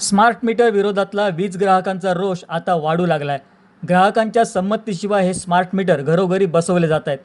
Smart meter विरोधातला वीज ग्राहकांचा रोष आता वाढू लागलाय. ग्राहकांच्या संमतीशिवाय हे स्मार्ट मीटर घरोघरी बसवले जात आहेत.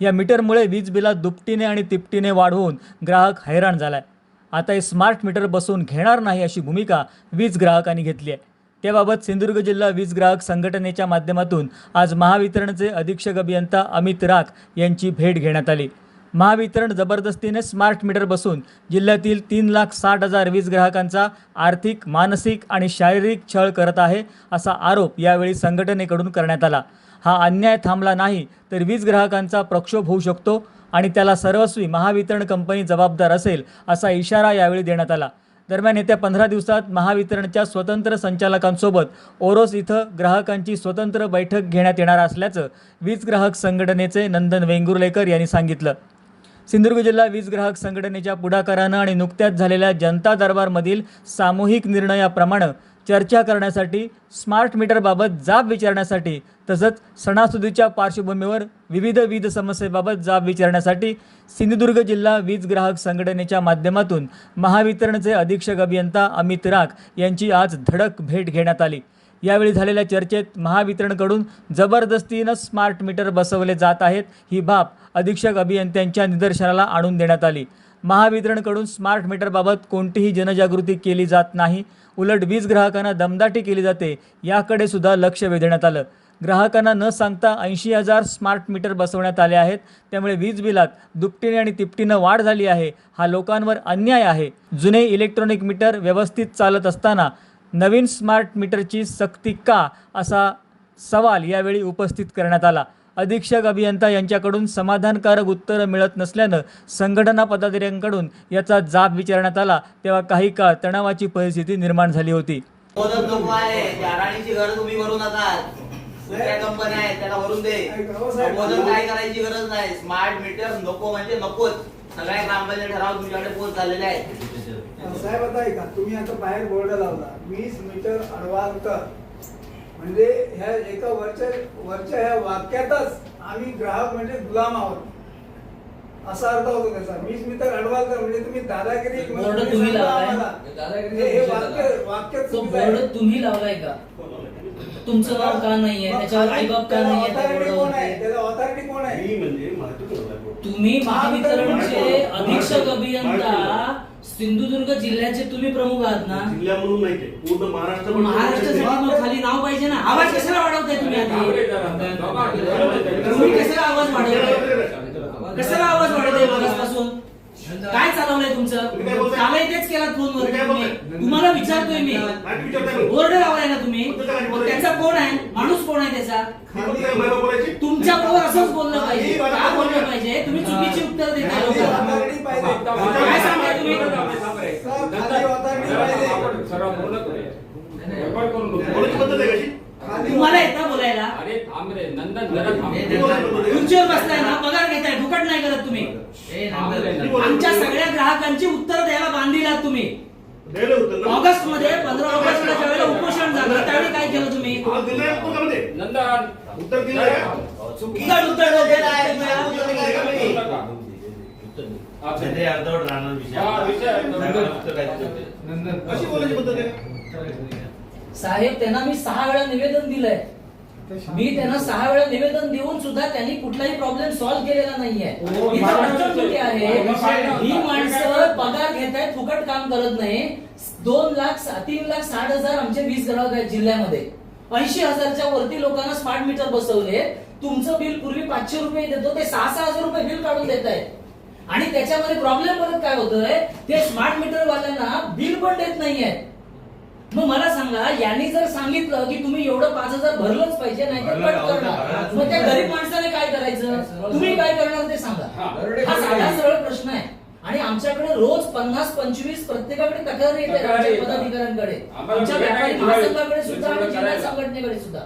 या मीटरमुळे वीज बिलात दुपटीने आणि तिपटीने वाढ होऊन ग्राहक हैराण झाला आहे आता हे स्मार्ट मीटर बसवून घेणार नाही अशी भूमिका वीज ग्राहकांनी घेतली आहे. त्याबाबत सिंधुदुर्ग जिल्हा वीज ग्राहक संघटनेच्या माध्यमातून आज महावितरणचे अधीक्षक अभियंता अमित राख यांची भेट घेण्यात आली. महावितरण जबरदस्तीने स्मार्ट मीटर बसून जिल्ह्यातील तीन लाख साठ हजार वीज ग्राहकांचा आर्थिक मानसिक आणि शारीरिक छळ करत आहे असा आरोप यावेळी संघटनेकडून करण्यात आला. हा अन्याय थांबला नाही तर वीज ग्राहकांचा प्रक्षोभ होऊ शकतो आणि त्याला सर्वस्वी महावितरण कंपनी जबाबदार असेल असा इशारा यावेळी देण्यात आला. दरम्यान येत्या पंधरा दिवसात महावितरणच्या स्वतंत्र संचालकांसोबत ओरोस इथं ग्राहकांची स्वतंत्र बैठक घेण्यात येणार असल्याचं वीज ग्राहक संघटनेचे नंदन वेंगुर्लेकर यांनी सांगितलं. सिंधुदुर्ग जिल्हा वीज ग्राहक संघटनेच्या पुढाकारानं आणि नुकत्याच झालेल्या जनता दरबारमधील सामूहिक निर्णयाप्रमाणे चर्चा करण्यासाठी स्मार्ट मीटरबाबत जाब विचारण्यासाठी तसंच सणासुदीच्या पार्श्वभूमीवर विविध वीज समस्येबाबत जाब विचारण्यासाठी सिंधुदुर्ग जिल्हा वीज ग्राहक संघटनेच्या माध्यमातून महावितरणचे अधीक्षक अभियंता अमित राख यांची आज धडक भेट घेण्यात आली. यावेळी झालेल्या चर्चेत महावितरणकडून जबरदस्तीनं स्मार्ट मीटर बसवले जात आहेत. ही बाब अधीक्षक अभियंत्यांच्या निदर्शनाला आणून देण्यात आली. महावितरणकडून स्मार्ट मीटरबाबत कोणतीही जनजागृती केली जात नाही. उलट वीज ग्राहकांना दमदाटी केली जाते याकडे सुद्धा लक्ष वेधण्यात आलं. ग्राहकांना न सांगता ऐंशी हजार स्मार्ट मीटर बसवण्यात आले आहेत. त्यामुळे वीज बिलात दुपटीने आणि तिपटीनं वाढ झाली आहे. हा लोकांवर अन्याय आहे. जुने इलेक्ट्रॉनिक मीटर व्यवस्थित चालत असताना नवीन स्मार्ट मीटरची सक्ती का असा सवाल यावेळी उपस्थित करण्यात आला. अधीक्षक अभियंता यांच्याकडून समाधानकारक उत्तरं मिळत नसल्यानं संघटना पदाधिकाऱ्यांकडून याचा जाब विचारण्यात आला. तेव्हा काही काळ तणावाची परिस्थिती निर्माण झाली होती. स्मार्ट मीटर नको म्हणजे नकोच. सगळ्या ग्रामपंचायत ठराव तुमच्याकडे पोहोच झालेले आहेत. साहेब आता ऐका तुम्ही आता बाहेर बोर्ड लावला. वीस मीटर अडवांतर. म्हणजे ह्या एका वरच्या वरच्या ह्या वाक्यातच आम्ही ग्राहक म्हणजे गुलाम आहोत. असा अर्थ होतो त्याचा. वीस मीटर अडवांतर म्हणजे तुम्ही दादागिरी बोर्ड तुम्ही लावलाय? हे वाक्य. वाक्य. बोर्ड तुम्ही लावलाय का? तुमचं नाव का नाहीये? त्याच्यावर आईबाप का नाहीये authority कोण आहे? बोर्डावरती? त्याला ऑथॉरिटी कोण आहे? तुम्ही महावितरणचे अधीक्षक अभियंता सिंधुदुर्ग जिल्ह्याचे तुम्ही प्रमुख आहात ना? जिल्हा म्हणून नाही ते पूर्ण महाराष्ट्र महाराष्ट्रासाठी मग खाली नाव पाहिजे ना. आवाज कशाला वाढवताय तुम्ही आधी? तुम्ही कशाला आवाज वाढवताय? कशाला आवाज वाढवताय मागासपासून? काय चालवलंय तुमचं? कालही तेच केलात फोनवर तुम्ही काय तुम्ही. बोलताय? तुम्हाला विचारतोय मी. विचारताय. बोर्ड लावलाय ना तुम्ही. मग? त्याचा कोण आहे? माणूस कोण आहे त्याचा? मी कोणतं काय मला बोलायची? तुमच्या बरोबर असंच बोललं पाहिजे. का बोललं. पाहिजे? तुम्ही चुकीची उत्तर देताय लोकांना. काय सांगताय तुम्ही? खाली तुम्हाला येता बोलायला? अरे थांब रे नंदन जरा थांब. ती बोलायची पद्धत आहे. खुर्चीवर बसताय ना पगार घेताय फुकट नाही करत तुम्ही. थांब रे ती नंदन. बोलायची आमच्या पद्धत आहे. सगळ्या ग्राहकांची उत्तर द्यायला बांधिलात तुम्ही. ऑगस्टमध्ये पंधरा ऑगस्टला ज्यावेळेला उपोषण झालं त्यावेळी काय केलं तुम्ही. नंदन. उत्तर उत्तर विषय. बोलायची पद्धत आहे? साहेब त्यांना मी सहा वेळा निवेदन दिलंय. मी त्यांना सहा वेळा निवेदन देऊन सुद्धा त्यांनी कुठलाही प्रॉब्लेम सॉल्व्ह केलेला नाहीये. ही माणसं पगार घेत आहेत फुकट काम करत नाही. दोन लाख तीन लाख साठ हजार आमचे वीज ग्राहक आहेत जिल्ह्यामध्ये. ऐंशी हजारच्या वरती लोकांना स्मार्ट मीटर बसवले. तुमचं बिल पूर्वी पाचशे रुपये देतो ते सहा सहा हजार रुपये बिल काढून देत आहेत आणि त्याच्यामध्ये प्रॉब्लेम परत काय होतोय? ते स्मार्ट मीटर वाल्यांना बिल पण देत नाहीये. मग मला सांगा यांनी जर सांगितलं की तुम्ही एवढं पाच हजार भरलंच पाहिजे नाही तर कट करणार. मग त्या गरीब माणसाने काय करायचं? तुम्ही काय करणार ते सांगा. हा साधा सरळ प्रश्न आहे. आणि आमच्याकडे रोज पन्नास पंचवीस प्रत्येकाकडे तक्रार येते. पदाधिकाऱ्यांकडे. आमच्या व्यापारी महासंघाकडे सुद्धा आणि जिल्हा. संघटनेकडे सुद्धा.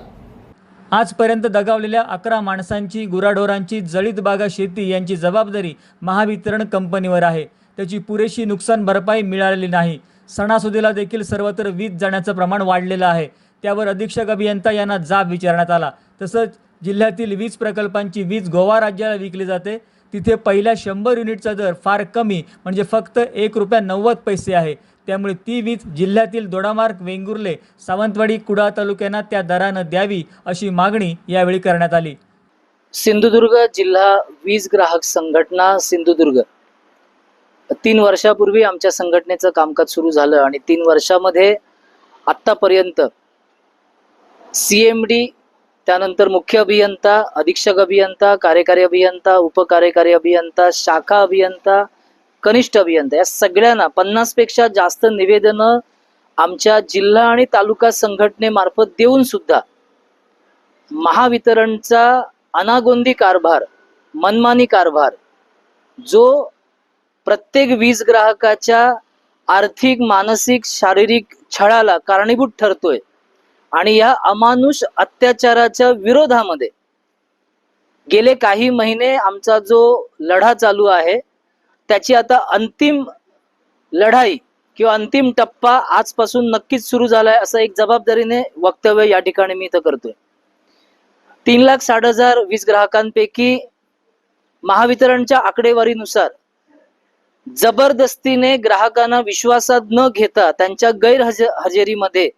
आजपर्यंत दगावलेल्या अकरा माणसांची गुराढोरांची जळीत बागा शेती यांची जबाबदारी महावितरण कंपनीवर आहे. त्याची पुरेशी नुकसान भरपाई मिळालेली नाही. सणासुदीला देखील सर्वत्र वीज जाण्याचं प्रमाण वाढलेलं आहे. त्यावर अधीक्षक अभियंता यांना जाब विचारण्यात आला. तसंच जिल्ह्यातील वीज प्रकल्पांची वीज गोवा राज्याला विकली जाते. तिथे पहिल्या शंभर युनिटचा दर फार कमी म्हणजे फक्त एक रुपया नव्वद पैसे आहे. त्यामुळे ती वीज जिल्ह्यातील दोडामार्ग वेंगुर्ले सावंतवाडी कुडाळ तालुक्यांना त्या दरानं द्यावी अशी मागणी यावेळी करण्यात आली. सिंधुदुर्ग जिल्हा वीज ग्राहक संघटना सिंधुदुर्ग. तीन वर्षापूर्वी आमच्या संघटनेचं कामकाज सुरू झालं आणि तीन वर्षामध्ये आत्तापर्यंत सी एम डी त्यानंतर मुख्य अभियंता अधीक्षक अभियंता कार्यकारी अभियंता उपकार्यकारी अभियंता शाखा अभियंता कनिष्ठ अभियंता. या सगळ्यांना पन्नासपेक्षा जास्त निवेदनं आमच्या जिल्हा आणि तालुका संघटनेमार्फत देऊन सुद्धा महावितरणचा अनागोंदी कारभार मनमानी कारभार जो प्रत्येक वीज ग्राहकाच्या आर्थिक मानसिक शारीरिक छळाला कारणीभूत ठरतोय आणि या अमानुष अत्याचाराच्या विरोधामध्ये गेले काही महिने आमचा जो लढा चालू आहे त्याची आता अंतिम लढाई किंवा अंतिम टप्पा आजपासून नक्कीच सुरू झालाय असं एक जबाबदारीने वक्तव्य या ठिकाणी मी इथं करतोय. तीन लाख साठ हजार वीज ग्राहकांपैकी महावितरणच्या आकडेवारीनुसार जबरदस्तीने ग्राहकांना विश्वासात न घेता त्यांच्या गैरहज हजेरीमध्ये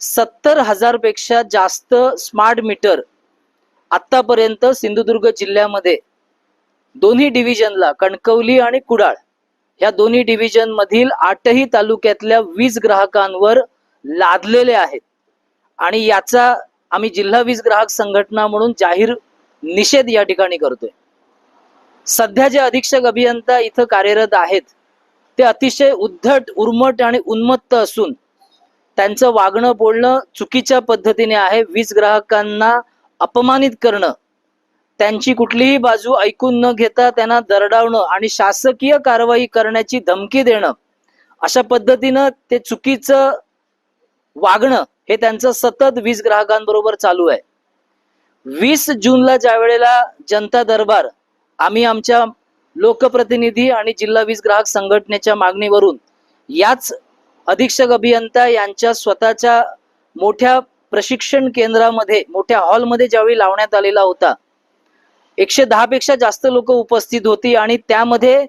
सत्तर हजारपेक्षा जास्त स्मार्ट मीटर आतापर्यंत सिंधुदुर्ग जिल्ह्यामध्ये दोन्ही डिव्हिजनला कणकवली आणि कुडाळ ह्या दोन्ही डिव्हिजन मधील आठही तालुक्यातल्या वीज ग्राहकांवर लादलेले आहेत. आणि याचा आम्ही जिल्हा वीज ग्राहक संघटना म्हणून जाहीर निषेध या ठिकाणी करतोय. सध्या जे अधीक्षक अभियंता इथं कार्यरत आहेत ते अतिशय उद्धट उर्मट आणि उन्मत्त असून त्यांचं वागणं बोलणं चुकीच्या पद्धतीने आहे. वीज ग्राहकांना अपमानित करणं त्यांची कुठलीही बाजू ऐकून न घेता त्यांना दरडावणं आणि शासकीय कारवाई करण्याची धमकी देणं अशा पद्धतीनं ते चुकीचं वागणं हे त्यांचं सतत वीज ग्राहकांबरोबर चालू आहे. वीस जूनला ज्या वेळेला जनता दरबार आम्ही आमच्या लोकप्रतिनिधी आणि जिल्हा वीज ग्राहक संघटनेच्या मागणीवरून याच अधीक्षक अभियंता यांच्या स्वतःच्या मोठ्या प्रशिक्षण केंद्रामध्ये मोठ्या हॉलमध्ये ज्यावेळी लावण्यात आलेला होता एकशे दहा पेक्षा जास्त लोक उपस्थित होती आणि त्यामध्ये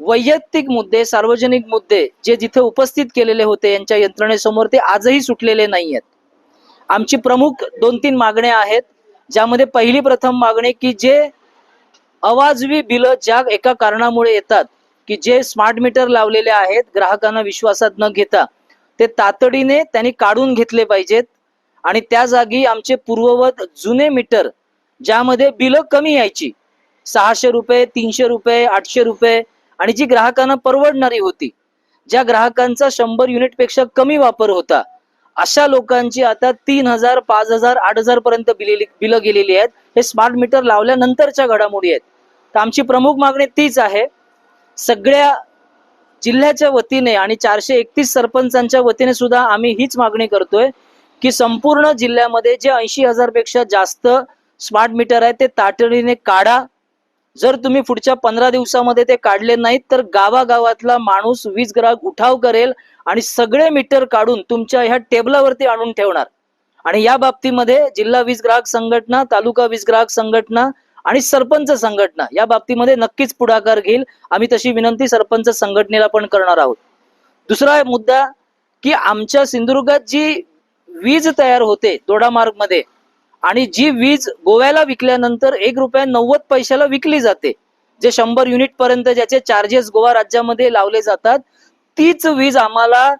वैयक्तिक मुद्दे सार्वजनिक मुद्दे जे जिथे उपस्थित केलेले होते यांच्या यंत्रणेसमोर ते आजही सुटलेले नाही आहेत आमची प्रमुख दोन तीन मागण्या आहेत ज्यामध्ये पहिली प्रथम मागणी की जे अवाजवी बिलं ज्या एका कारणामुळे येतात की जे स्मार्ट मीटर लावलेले आहेत ग्राहकांना विश्वासात न घेता ते तातडीने त्यांनी काढून घेतले पाहिजेत. आणि त्या जागी आमचे पूर्ववत जुने मीटर ज्यामध्ये बिलं कमी यायची. सहाशे रुपये तीनशे रुपये आठशे रुपये आणि जी ग्राहकांना परवडणारी होती. ज्या ग्राहकांचा शंभर युनिटपेक्षा कमी वापर होता. अशा लोकांची आता तीन हजार पाच हजार आठ हजार पर्यंत बिलेली बिलं गेलेली आहेत. हे स्मार्ट मीटर लावल्यानंतरच्या घडामोडी आहेत. तर आमची प्रमुख मागणी तीच आहे. सगळ्या जिल्ह्याच्या वतीने आणि चारशे एकतीस सरपंचांच्या वतीने सुद्धा आम्ही हीच मागणी करतोय की संपूर्ण जिल्ह्यामध्ये जे ऐंशी हजारपेक्षा जास्त स्मार्ट मीटर आहे ते तातडीने काढा. जर तुम्ही पुढच्या पंधरा दिवसामध्ये ते काढले नाहीत तर गावागावातला माणूस वीज ग्राहक उठाव करेल आणि सगळे मीटर काढून तुमच्या ह्या टेबलावरती आणून ठेवणार. आणि या बाबतीमध्ये जिल्हा वीज ग्राहक संघटना तालुका वीज ग्राहक संघटना आणि सरपंच संघटना या बाबतीमध्ये नक्कीच पुढाकार घेईल. आम्ही तशी विनंती सरपंच संघटनेला पण करणार आहोत. दुसरा मुद्दा की आमच्या सिंधुदुर्गात जी वीज तयार होते दोडामार्गमध्ये आणि जी वीज गोव्याला विकल्यानंतर एक रुपया नव्वद पैशाला विकली जाते जे शंभर युनिट पर्यंत ज्याचे चार्जेस गोवा राज्यामध्ये लावले जातात तीच वीज आम्हाला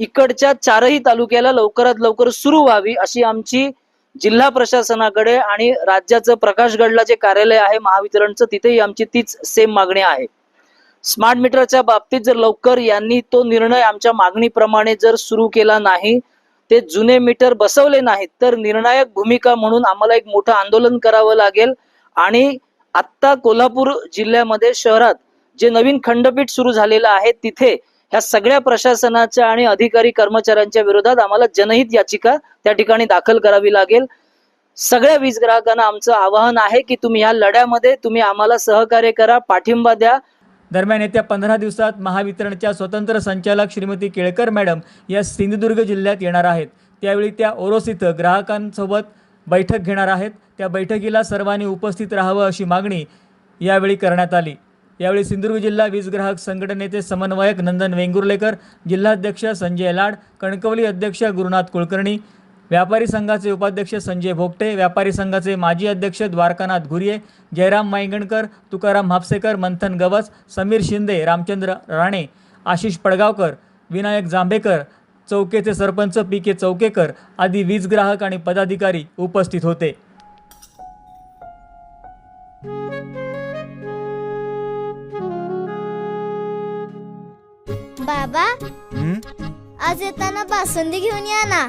इकडच्या चारही तालुक्याला लवकरात लवकर सुरू व्हावी अशी आमची जिल्हा प्रशासनाकडे आणि राज्याचं प्रकाशगडला जे कार्यालय आहे महावितरणचं तिथेही आमची तीच सेम मागणी आहे. स्मार्ट मीटरच्या बाबतीत जर लवकर यांनी तो निर्णय आमच्या मागणीप्रमाणे जर सुरू केला नाही ते जुने मीटर बसवले नाहीत. तर निर्णायक भूमिका म्हणून आम्हाला एक मोठं आंदोलन करावं लागेल. आणि आत्ता कोल्हापूर जिल्ह्यामध्ये शहरात जे नवीन खंडपीठ सुरू झालेलं आहे तिथे ह्या सगळ्या प्रशासनाच्या आणि अधिकारी कर्मचाऱ्यांच्या विरोधात आम्हाला जनहित याचिका त्या ठिकाणी दाखल करावी लागेल. सगळ्या वीज ग्राहकांना आमचं आवाहन आहे की तुम्ही ह्या लढ्यामध्ये तुम्ही आम्हाला सहकार्य करा पाठिंबा द्या. दरम्यान येत्या पंधरा दिवसात महावितरणच्या स्वतंत्र संचालक श्रीमती केळकर मॅडम या सिंधुदुर्ग जिल्ह्यात येणार आहेत. त्यावेळी त्या ओरोस इथं ग्राहकांसोबत बैठक घेणार आहेत. त्या बैठकीला सर्वांनी उपस्थित राहावं अशी मागणी यावेळी करण्यात आली. यावेळी सिंधुदुर्ग जिल्हा वीज ग्राहक संघटनेचे समन्वयक नंदन वेंगुर्लेकर जिल्हाध्यक्ष संजय लाड कणकवली अध्यक्ष गुरुनाथ कुलकर्णी व्यापारी संघाचे उपाध्यक्ष संजय भोगटे व्यापारी संघाचे माजी अध्यक्ष द्वारकानाथ घुरिये जयराम मायंगणकर तुकाराम म्हापसेकर मंथन गवस समीर शिंदे रामचंद्र राणे आशिष पडगावकर विनायक जांभेकर चौकेचे सरपंच पी के चौकेकर आदी वीज ग्राहक आणि पदाधिकारी उपस्थित होते. बाबा आज येताना बासुंदी घेऊन या ना.